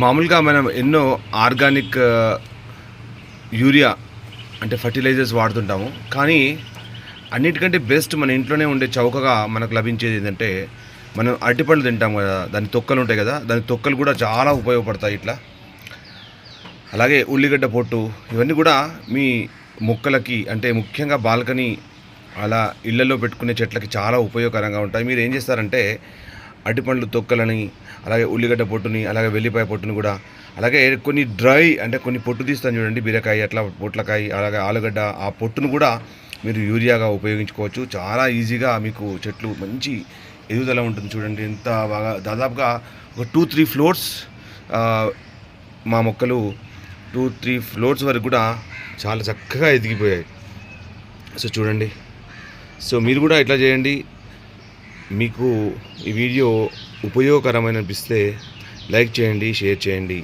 మామూలుగా మనం ఎన్నో ఆర్గానిక్ యూరియా అంటే ఫర్టిలైజర్స్ వాడుతుంటాము. కానీ అన్నిటికంటే బెస్ట్ మన ఇంట్లోనే ఉండే చౌకగా మనకు లభించేది ఏంటంటే మనం అరటిపళ్ళు తింటాం కదా దాని తొక్కలు ఉంటాయి కదా దాని తొక్కలు కూడా చాలా ఉపయోగపడతాయి ఇట్లా. అలాగే ఉల్లిగడ్డ పొట్టు ఇవన్నీ కూడా మీ మొక్కలకి అంటే ముఖ్యంగా బాల్కనీ అలా ఇళ్ళలో పెట్టుకునే చెట్లకి చాలా ఉపయోగకరంగా ఉంటాయి. మీరు ఏం చేస్తారంటే అరటిపండ్ల తొక్కలని అలాగే ఉల్లిగడ్డ పొట్టుని అలాగే వెల్లిపాయ పొట్టుని కూడా అలాగే కొన్ని డ్రై అంటే కొన్ని పొట్టు తీస్తాను చూడండి బీరకాయ అట్లా పొట్లకాయ అలాగే ఆలుగడ్డ ఆ పొట్టును కూడా మీరు యూరియాగా ఉపయోగించుకోవచ్చు. చాలా ఈజీగా మీకు చెట్లు మంచి ఎదుగుదల ఉంటుంది చూడండి. ఎంత బాగా దాదాపుగా ఒక టూ త్రీ ఫ్లోర్స్ మా మొక్కలు టూ త్రీ ఫ్లోర్స్ వరకు కూడా చాలా చక్కగా ఎదిగిపోయాయి. సో చూడండి. సో మీరు కూడా ఇట్లా చేయండి. మీకు ఈ వీడియో ఉపయోగకరమైన అనిపిస్తే లైక్ చేయండి షేర్ చేయండి.